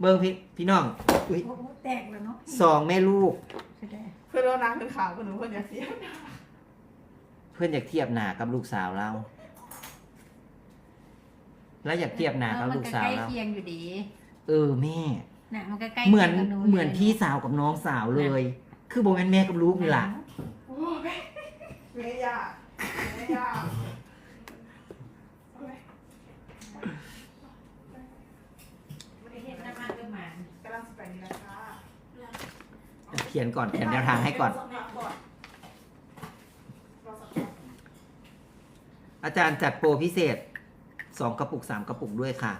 เบิ้งพี่พี่น้องอุ้ยโอ้โหแตกแล้วเนาะสองแม่ลูกใช่ได้เพื่อนเรานางเป็นขาวกับหนูคนอยากเสียเพื่อนอยากเทียบหน้ากับลูกสาวเรา แล้วอยากเทียบหน้ากับลูกสาวเออมันก็ใกล้เราเคียงอยู่ดีเออแม่ น่ะมันก็ใกล้เหมือนคียงกับเหมือนลยพี่สาวกับน้องสาวเลย คือโบแมนแม่กับลูกนี่แหละโอ้ยเมย่าเมย่าโอ้ย เห็นน้ำมันด้วยหมัน กำลังสแปนนี่นะคะ เขียนก่อนเขียนแนวทางให้ก่อนรอสักพักอาจารย์จัดโปรพิเศษสองกระปุกสามกระปุกด้วยค่ะ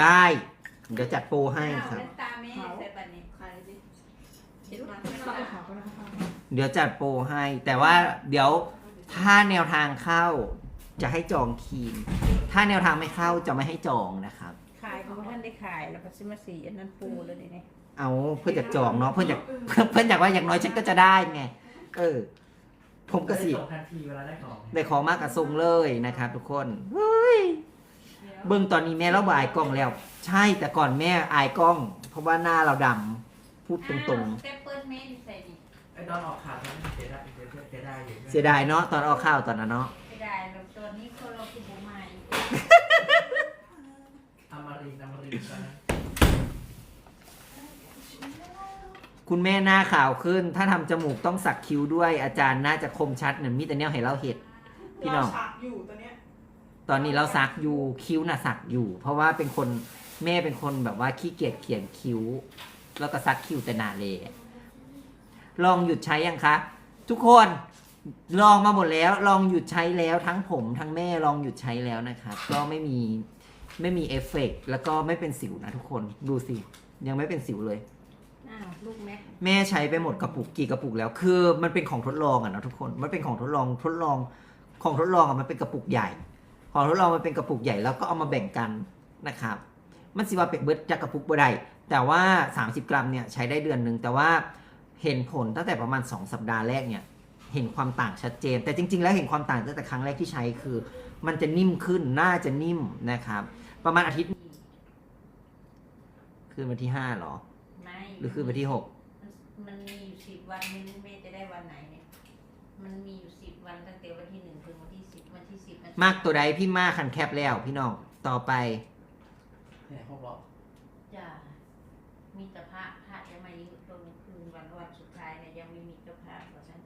ได้ เดี๋ยวจัดโปรให้ครับ ตาแม่ใส่บัตรนี้ใครดิเห็นไหมเข้าไปขาวกันนะคะเดี๋ยวจัดโปรให้ แต่ว่าเดี๋ยวถ้าแนวทางเข้าจะให้จองคีม ถ้าแนวทางไม่เข้าจะไม่ให้จองนะครับ ขายของท่านได้ขายแล้วก็ซิมาสีอันนั้นปูเลยนี่เอาเพื่อนอยากจองเนาะเพื่อนอยากเพื่อนเพื่อนอยากว่าอย่างน้อยฉันก็จะได้ไงเออ ผมก็สิส่งทันทีเวลาได้ของได้ของมากกับทรงเลยนะครับทุกคนเฮ้ยเบิ่งตอนนี้แม่เราบอายกล้องแล้ว ใช่แต่ก่อนแม่อายกล้อง เพราะว่าหน้าเราดำพูดตรงๆ เปเปิลเมนใส่นี่ไอ้ตอนออกข่าวนั้นเสียดายเสียเสียดายอยู่ๆเสียดายเนาะตอนออกข้าวตอนนั้นเนาะ ไม่ได้เราตัวนี้คนเราคือบุใหม่อม รินทร์อมรินทร์ตอนนั้นคุณแม่หน้าขาวขึ้น ถ้าทำจมูกต้องสักคิ้วด้วยอาจารย์น่าจะคมชัดเหมือนมีแต่แนวให้เราเห็ด พี่น้อง เราฉากอยู่ตอนเนี้ยตอนนี้เราสักอยู่คิ้วน่ะสักอยู่ เพราะว่าเป็นคนแม่เป็นคนแบบว่าขี้เกียจเขียนคิ้ว แล้วก็ซักคิ้วแต่หนาเลย ลองหยุดใช้ยังคะ ทุกคนลองมาหมดแล้ว ลองหยุดใช้แล้วทั้งผมทั้งแม่ลองหยุดใช้แล้วนะครับก็ไม่มี ไม่มีเอฟเฟกต์แล้วก็ไม่เป็นสิวนะทุกคนดูสิยังไม่เป็นสิวเลย อ้าวลูกแม็กแม่ใช้ไปหมดกระปุกกี่กระปุกแล้ว คือมันเป็นของทดลองอะนะทุกคนมันเป็นของทดลองทดลองของทดลองอะมันเป็นกระปุกใหญ่ ของทดลองมันเป็นกระปุกใหญ่แล้วก็เอามาแบ่งกันนะครับมันสิว่าเป็กเบิร์ดจากกระปุกบ่ได้แต่ว่า 30 กรัมเนี่ยใช้ได้เดือนหนึ่งแต่ว่าเห็นผลตั้งแต่ประมาณ 2 สัปดาห์แรกเนี่ยเห็นความต่างชัดเจน แต่จริง ๆ แล้วเห็นความต่างตั้งแต่ครั้งแรกที่ใช้คือ มันจะนิ่มขึ้นน่าจะนิ่มนะครับ ประมาณอาทิตย์ คืนวันที่ห้าเหรอ ไม่หรือคืนวันที่หกมันมีอยู่สิบวันไม่รู้แม่จะได้วันไหนเนี่ย มันมีอยู่สิบวันตั้งแต่วันที่หนึ่งถึงวันที่สิบวันที่สิบนมากตัวใดพี่มากคันแคบแล้ว พี่น้องต่อไปเนี่ยพวกเราจ้ามีแต่พระพระจะมาอยู่ตรงคืนวันวันสุดท้ายเนี่ยยังไม่มีเจ้าภาพเพราะฉะนั้น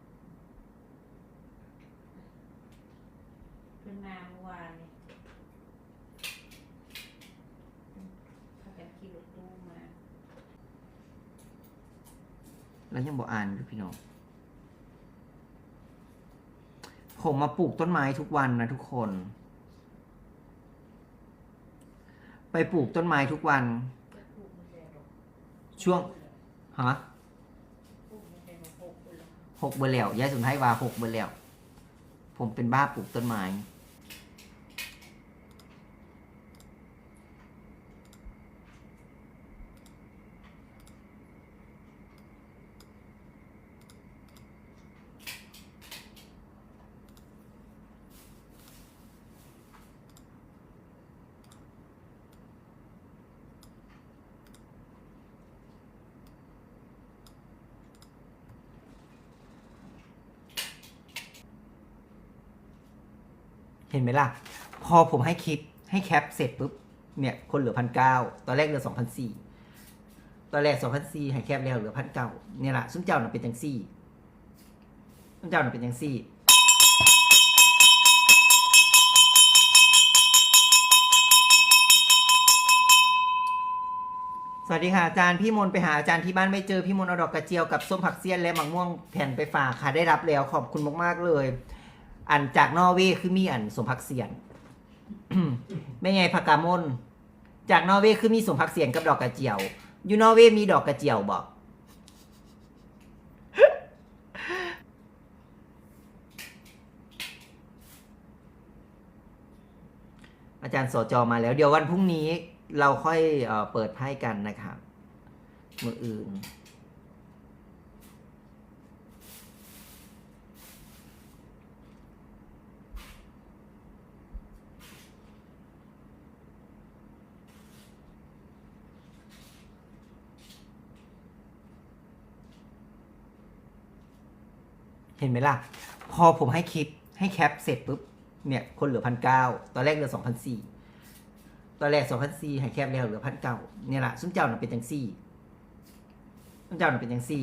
เพิ่งมาเมื่อวานเนี่ยพากันขี่รถตู้มา แล้วยังบอกอ่านอยู่พี่น้อง ผมมาปลูกต้นไม้ทุกวันนะทุกคน ไปปลูกต้นไม้ทุกวัน จะปลูกไม่ได้หรอกช่วง ฮะปลูกไม่ได้หรอกปลูกไปแล้วหกเบอร์แล้วยายสุนทยว่าหกเบอร์แล้ว ผมเป็นบ้าปลูกต้นไม้ เห็นไหมล่ะ พอผมให้คลิปให้แคปเสร็จปุ๊บ เนี่ย คนเหลือพันเก้าตอนแรกเหลือสองพันสี่ตอนแรกสองพันสี่ให้แคปแล้วเหลือพันเก้าเนี่ยแหละซุ้มเจ้าน่ะเป็นจังซี่ซุ้มเจ้าน่ะเป็นจังซี่สวัสดีค่ะอาจารย์พี่มนไปหาอาจารย์ที่บ้านไม่เจอพี่มนเอาดอกกระเจียวกับส้มผักเสี้ยนและมะม่วงแผ่นไปฝากค่ะได้รับแล้วขอบคุณมากๆเลย อันจากนอร์เวย์คือมีอันสมผักเสียนไม่ไงผักามนจากนอร์เวย์คือมีสมผักเสียนกับดอกกระเจียว อยู่นอร์เวย์มีดอกกระเจียวบอกอาจารย์สจมาแล้ว เดี๋ยววันพรุ่งนี้เราค่อยเอเปิดไพ่กันนะครับมืออื่น เห็นไหมล่ะ พอผมให้คลิปให้แคปเสร็จปุ๊บ เนี่ยคนเหลือพันเก้าตอนแรกเหลือสองพันสี่ตอนแรกสองพันสี่ให้แคปแล้วเหลือพันเก้าเนี่ยล่ะซุ้มเจ้าน่ะเป็นจังซี่ซุ้มเจ้าน่ะเป็นจังซี่